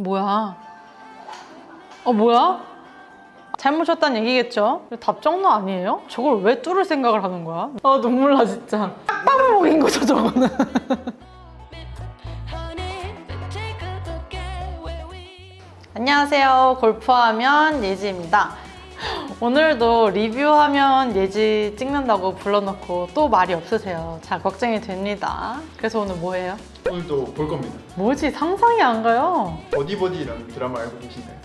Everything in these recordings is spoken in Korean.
뭐야? 어 뭐야? 잘못 쳤다는 얘기겠죠? 답정너 아니에요? 저걸 왜 뚫을 생각을 하는 거야? 아 눈물 나 진짜. 빡빡먹인 거죠 저거는. 안녕하세요. 골프하면 예지입니다. 오늘도 리뷰하면 예지 찍는다고 불러놓고 또 말이 없으세요. 자, 걱정이 됩니다. 그래서 오늘 뭐 해요? 오늘도 볼 겁니다. 뭐지? 상상이 안 가요. 버디버디라는 드라마 알고 계신가요?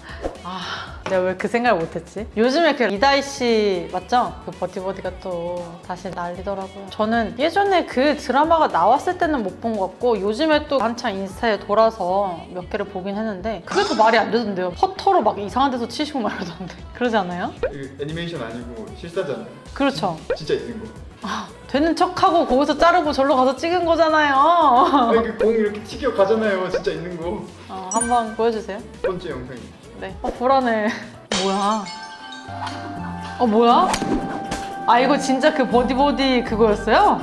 아, 내가 왜 그 생각을 못했지? 요즘에 그 이다희 씨 맞죠? 그 버디버디가 또 다시 난리더라고요. 저는 예전에 그 드라마가 나왔을 때는 못 본 것 같고 요즘에 또 한창 인스타에 돌아서 몇 개를 보긴 했는데 그게 더 말이 안 되던데요. 퍼터로 막 이상한 데서 치시고 막 이러던데. 그러지 않아요? 그 애니메이션 아니고 실사잖아요. 그렇죠. 진짜 있는 거. 되는 척하고 거기서 자르고 절로 가서 찍은 거잖아요. 아니 그공 이렇게 튀겨 가잖아요. 진짜 있는 거. 어, 한번 보여주세요. 첫 번째 영상입니다. 네. 어, 불안해. 뭐야? 어, 뭐야? 아, 이거 진짜 그 버디버디 그거였어요?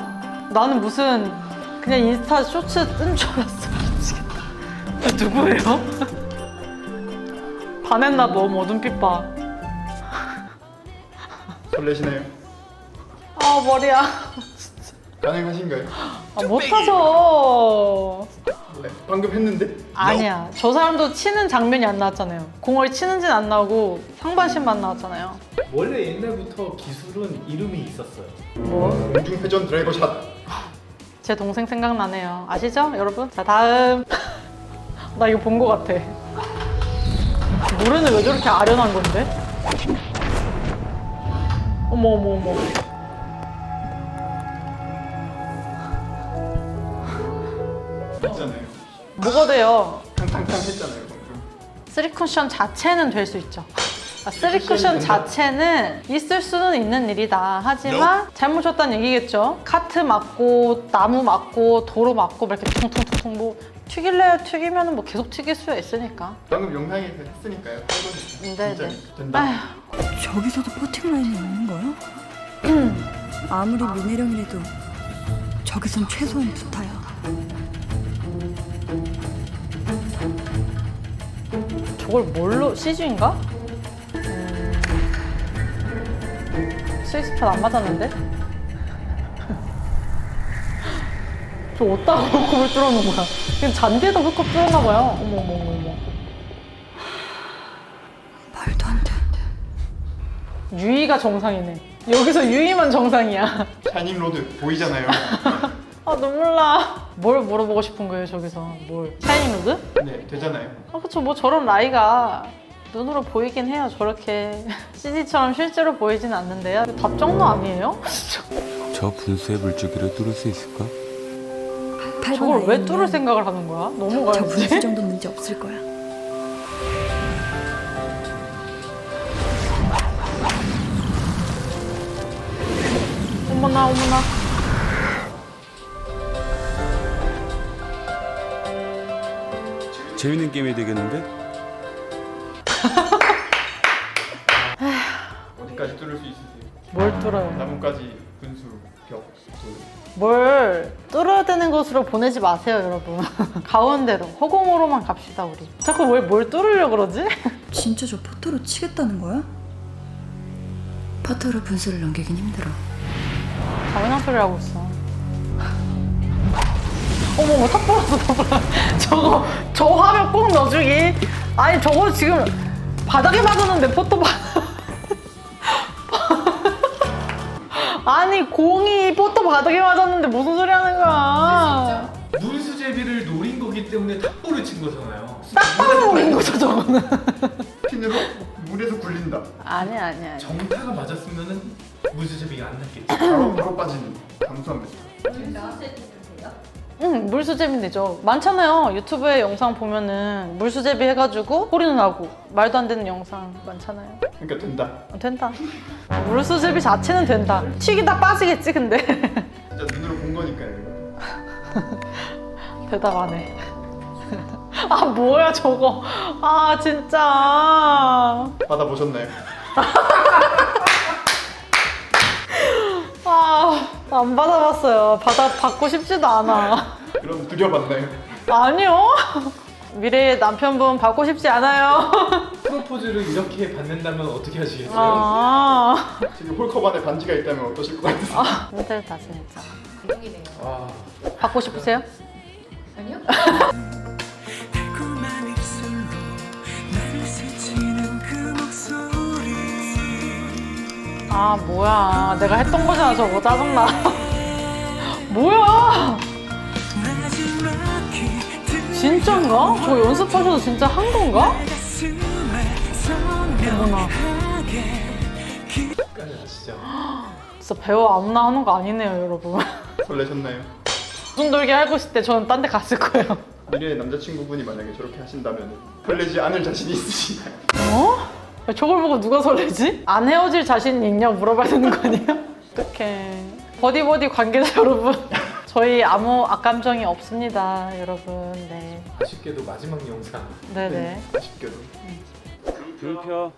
나는 무슨 그냥 인스타 쇼츠 뜬 줄 알았어. 미치겠다. 저 누구예요? 반했나 봐, 어머, 눈빛 봐. 설레시나요? 아, 머리야. 가능하신가요? 아, 못하죠. 네, 방금 했는데. 아니야. 저 사람도 치는 장면이 안 나왔잖아요. 공을 치는지는 안 나오고 상반신만 나왔잖아요. 원래 옛날부터 기술은 이름이 있었어요. 뭐? 공중 회전 드라이버 샷. 제 동생 생각나네요. 아시죠, 여러분? 자, 다음. 나 이거 본 거 같아. 노래는 왜 저렇게 아련한 건데? 어머, 어머, 어머. 했잖아요. 뭐가 돼요? 탕탕탕 했잖아요 방금. 쓰리 쿠션 자체는 될 수 있죠. 아, 쓰리 쿠션? 자체는 있을 수는 있는 일이다. 하지만 잘못 쳤다는 얘기겠죠. 카트 맞고 나무 맞고 도로 맞고 막 이렇게 퉁퉁퉁퉁 뭐 튀길래요 튀기면 뭐 계속 튀길 수가 있으니까. 방금 영상에 했으니까요. 해보니까. 네, 진짜 네. 된다. 아휴. 저기서도 퍼팅 라인이 있는 거야? 아무리 민혜령이라도 저기선 최소한 두타야. 저걸 뭘로 CG인가? 음... 스위스팟 안 맞았는데? 저 어디다가 홀컵을 뚫어놓은 거야? 그냥 잔디에다 홀컵 뚫었나 봐요. 어머 어머 어머 어머. 말도 안 돼. 유이가 정상이네. 여기서 유이만 정상이야. 샤이닝 로드 보이잖아요. 아 눈물 나. 뭘 물어보고 싶은 거예요 저기서? 뭘? 샤이닝 로드? 네 되잖아요. 아 그쵸 뭐 저런 라이가 눈으로 보이긴 해요 저렇게 CG처럼 실제로 보이진 않는데요. 답정너 아니에요? 저 분수의 물줄기를 뚫을 수 있을까? 8번 저걸 왜 뚫을 생각을 하는 거야? 저 넘어가야지. 분수 정도 문제 없을 거야. 어머나 어머나. 재밌는 게임이 되겠는데? 어디까지 뚫을 수 있으세요? 뭘 뚫어요? 나뭇가지 분수 벽 돌. 뭘 뚫어야 되는 곳으로 보내지 마세요 여러분. 가운데로 허공으로만 갑시다 우리. 자꾸 왜 뭘 뚫으려 그러지? 진짜 저 퍼터로 치겠다는 거야? 퍼터로 분수를 넘기긴 힘들어. 당연한 소리 하고 있어. 어머, 탑 불었어. 저거, 저 화면 꼭 넣어주기. 아니, 저거 지금 바닥에 맞았는데, 포토 바 아니, 공이 포토 바닥에 맞았는데 무슨 소리 하는 거야. 물수제비를 노린 거기 때문에 탑볼을 친 거잖아요. 딱밤먹인 거죠, 저거는. 핀으로 물에서 굴린다. 아니, 아니, 아니. 정타가 맞았으면은 물수제비가 안 났겠죠. 바로 바로 빠지는 감수한 메시지. 응, 물수제비 되죠. 많잖아요. 유튜브에 영상 보면은 물수제비 해가지고 소리는 나고 말도 안 되는 영상 많잖아요. 그러니까 된다. 어, 된다. 물수제비 자체는 된다. 튀기다 빠지겠지, 근데. 진짜 눈으로 본 거니까요. 대답 안 해. 아, 뭐야, 저거. 아, 진짜. 받아보셨나요? 아, 안 받아봤어요. 받아, 받고 싶지도 않아. 그럼 드려봤나요? 아니요. 미래의 남편분 받고 싶지 않아요. 프로포즈를 이렇게 받는다면 어떻게 하시겠어요? 아, 지금 홀컵 안에 반지가 있다면 어떠실 것 같으세요? 힘들다 진짜. 아, 받고 싶으세요? 아 뭐야 내가 했던 거잖아 저거 짜증나 뭐야 진짠가? 저거 연습하셔서 진짜 한 건가? 어머나 끝까지 아시죠? 진짜 배워 아무나 하는 거 아니네요 여러분 설레셨나요? 무슨 돌기 하고 싶을 때 저는 딴 데 갔을 거예요 미래의 남자친구분이 만약에 저렇게 하신다면 설레지 않을 자신이 있으신가요? 어? 저걸 보고 누가 설레지? 안 헤어질 자신 있냐 물어봐야 되는 거 아니에요? 어떡해. 버디버디 관계자 여러분. 저희 아무 악감정이 없습니다 여러분. 네. 아쉽게도 마지막 영상. 네네. 아쉽게도. 불 켜.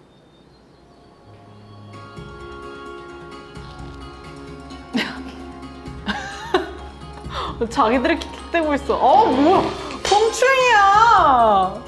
자기들이 킥킥대고 있어. 어 뭐야? 성충이야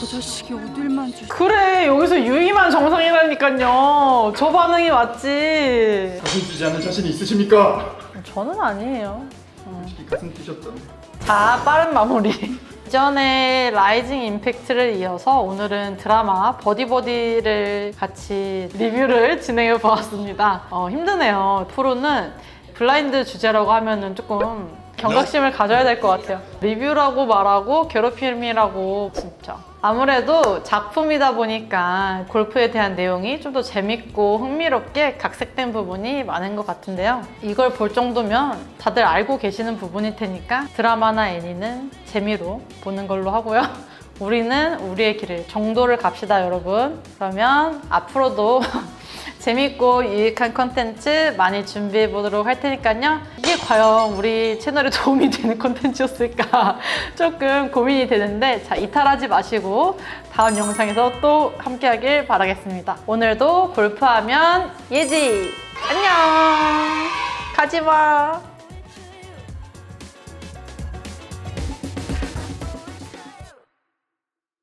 저 자식이 어딜 만져 그래 여기서 유이만 정상이라니까요 저 반응이 맞지 가슴 뛰지 않을 자신이 있으십니까? 저는 아니에요 솔직히 가슴 뛰셨던 자, 빠른 마무리. 이전에 라이징 임팩트를 이어서 오늘은 드라마 버디버디를 같이 리뷰를 진행해 보았습니다. 어, 힘드네요. 프로는 블라인드 주제라고 하면은 조금 경각심을 가져야 될 것 같아요. 리뷰라고 말하고 괴롭힘이라고 진짜. 아무래도 작품이다 보니까 골프에 대한 내용이 좀 더 재밌고 흥미롭게 각색된 부분이 많은 것 같은데요. 이걸 볼 정도면 다들 알고 계시는 부분일 테니까 드라마나 애니는 재미로 보는 걸로 하고요. 우리는 우리의 길을 정도를 갑시다, 여러분. 그러면 앞으로도 재밌고 유익한 컨텐츠 많이 준비해 보도록 할 테니까요. 이게 과연 우리 채널에 도움이 되는 컨텐츠였을까 조금 고민이 되는데 자 이탈하지 마시고 다음 영상에서 또 함께하길 바라겠습니다. 오늘도 골프하면 예지 안녕 가지마.